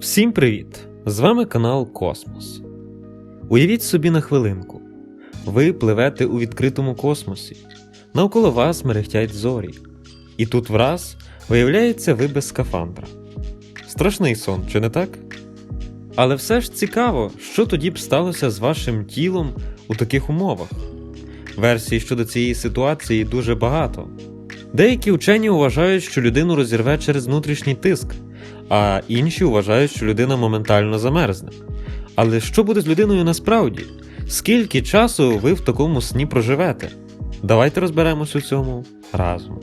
Всім привіт! З вами канал Космос. Уявіть собі на хвилинку. Ви пливете у відкритому космосі. Навколо вас мерехтять зорі. І тут враз виявляється ви без скафандра. Страшний сон, чи не так? Але все ж цікаво, що тоді б сталося з вашим тілом у таких умовах. Версій щодо цієї ситуації дуже багато. Деякі учені вважають, що людину розірве через внутрішній тиск, а інші вважають, що людина моментально замерзне. Але що буде з людиною насправді? Скільки часу ви в такому сні проживете? Давайте розберемось у цьому разом.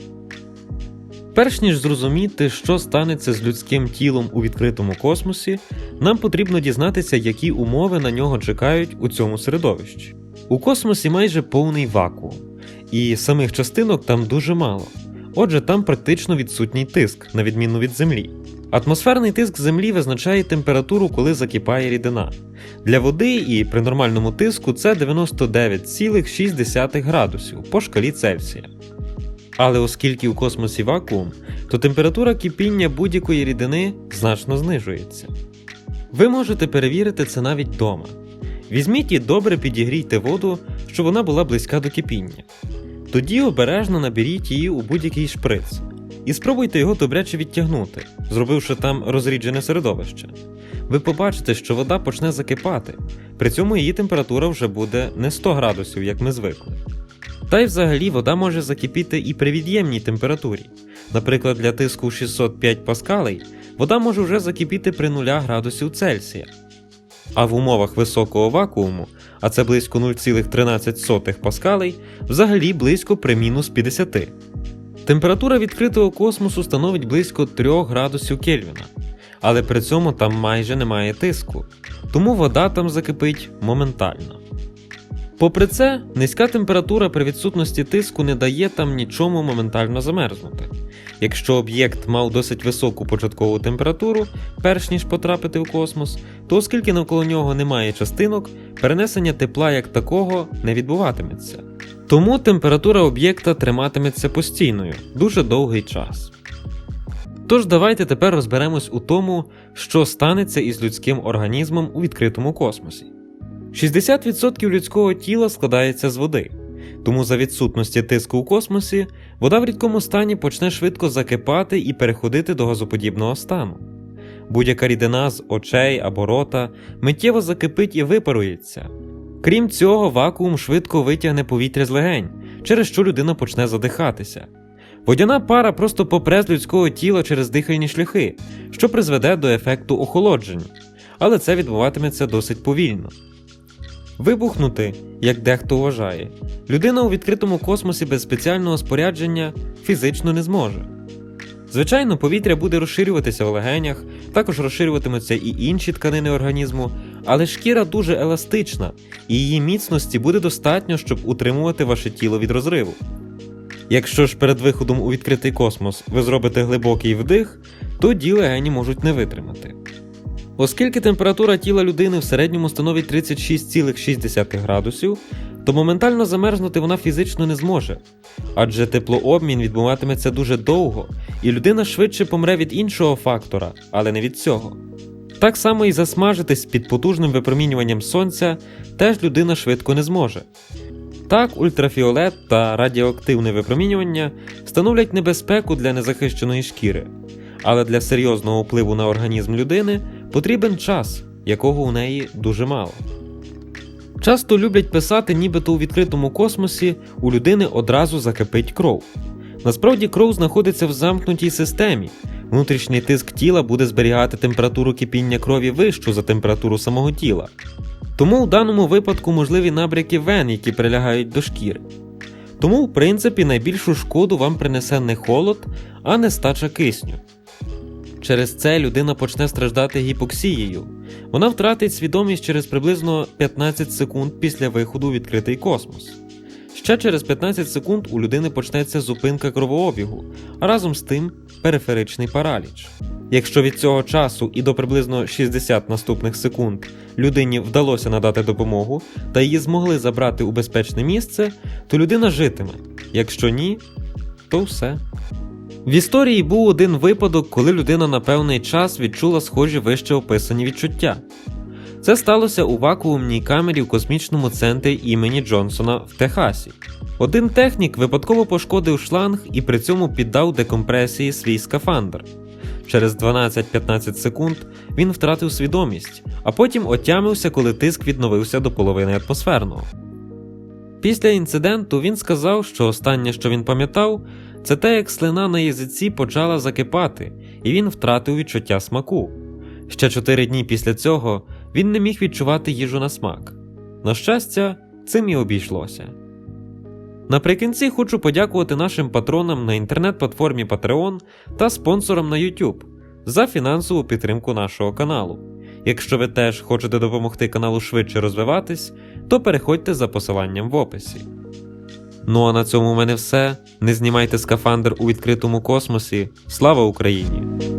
Перш ніж зрозуміти, що станеться з людським тілом у відкритому космосі, нам потрібно дізнатися, які умови на нього чекають у цьому середовищі. У космосі майже повний вакуум, і самих частинок там дуже мало. Отже, там практично відсутній тиск, на відміну від Землі. Атмосферний тиск Землі визначає температуру, коли закипає рідина. Для води і при нормальному тиску це 99,6 градусів по шкалі Цельсія. Але оскільки у космосі вакуум, то температура кипіння будь-якої рідини значно знижується. Ви можете перевірити це навіть вдома. Візьміть і добре підігрійте воду, щоб вона була близька до кипіння. Тоді обережно наберіть її у будь-який шприц і спробуйте його добряче відтягнути, зробивши там розріджене середовище. Ви побачите, що вода почне закипати, при цьому її температура вже буде не 100 градусів, як ми звикли. Та й взагалі вода може закипіти і при від'ємній температурі. Наприклад, для тиску 605 паскалей вода може вже закипіти при 0 градусів Цельсія. А в умовах високого вакууму, а це близько 0,13 паскалей, взагалі близько при мінус 50. Температура відкритого космосу становить близько 3 градусів Кельвіна, але при цьому там майже немає тиску, тому вода там закипить моментально. Попри це, низька температура при відсутності тиску не дає там нічому моментально замерзнути. Якщо об'єкт мав досить високу початкову температуру, перш ніж потрапити в космос, то оскільки навколо нього немає частинок, перенесення тепла як такого не відбуватиметься. Тому температура об'єкта триматиметься постійною дуже довгий час. Тож давайте тепер розберемось у тому, що станеться із людським організмом у відкритому космосі. 60% людського тіла складається з води, тому за відсутності тиску у космосі вода в рідкому стані почне швидко закипати і переходити до газоподібного стану. Будь-яка рідина з очей або рота миттєво закипить і випарується. Крім цього, вакуум швидко витягне повітря з легень, через що людина почне задихатися. Водяна пара просто попре з людського тіла через дихальні шляхи, що призведе до ефекту охолодження, але це відбуватиметься досить повільно. Вибухнути, як дехто вважає, людина у відкритому космосі без спеціального спорядження фізично не зможе. Звичайно, повітря буде розширюватися в легенях, також розширюватимуться і інші тканини організму, але шкіра дуже еластична, і її міцності буде достатньо, щоб утримувати ваше тіло від розриву. Якщо ж перед виходом у відкритий космос ви зробите глибокий вдих, тоді легені можуть не витримати. Оскільки температура тіла людини в середньому становить 36,6 градусів, то моментально замерзнути вона фізично не зможе, адже теплообмін відбуватиметься дуже довго, і людина швидше помре від іншого фактора, але не від цього. Так само і засмажитись під потужним випромінюванням сонця теж людина швидко не зможе. Так, ультрафіолет та радіоактивне випромінювання становлять небезпеку для незахищеної шкіри, але для серйозного впливу на організм людини потрібен час, якого у неї дуже мало. Часто люблять писати, нібито у відкритому космосі у людини одразу закипить кров. Насправді кров знаходиться в замкнутій системі. Внутрішній тиск тіла буде зберігати температуру кипіння крові вищу за температуру самого тіла. Тому в даному випадку можливі набряки вен, які прилягають до шкіри. Тому, в принципі, найбільшу шкоду вам принесе не холод, а нестача кисню. Через це людина почне страждати гіпоксією. Вона втратить свідомість через приблизно 15 секунд після виходу у відкритий космос. Ще через 15 секунд у людини почнеться зупинка кровообігу, а разом з тим периферичний параліч. Якщо від цього часу і до приблизно 60 наступних секунд людині вдалося надати допомогу та її змогли забрати у безпечне місце, то людина житиме. Якщо ні, то все. В історії був один випадок, коли людина на певний час відчула схожі вище описані відчуття. Це сталося у вакуумній камері в космічному центрі імені Джонсона в Техасі. Один технік випадково пошкодив шланг і при цьому піддав декомпресії свій скафандр. Через 12-15 секунд він втратив свідомість, а потім отямився, коли тиск відновився до половини атмосферного. Після інциденту він сказав, що останнє, що він пам'ятав, це те, як слина на язиці почала закипати, і він втратив відчуття смаку. Ще чотири дні після цього він не міг відчувати їжу на смак. На щастя, цим і обійшлося. Наприкінці хочу подякувати нашим патронам на інтернет-платформі Patreon та спонсорам на YouTube за фінансову підтримку нашого каналу. Якщо ви теж хочете допомогти каналу швидше розвиватись, то переходьте за посиланням в описі. Ну а на цьому в мене все. Не знімайте скафандр у відкритому космосі. Слава Україні!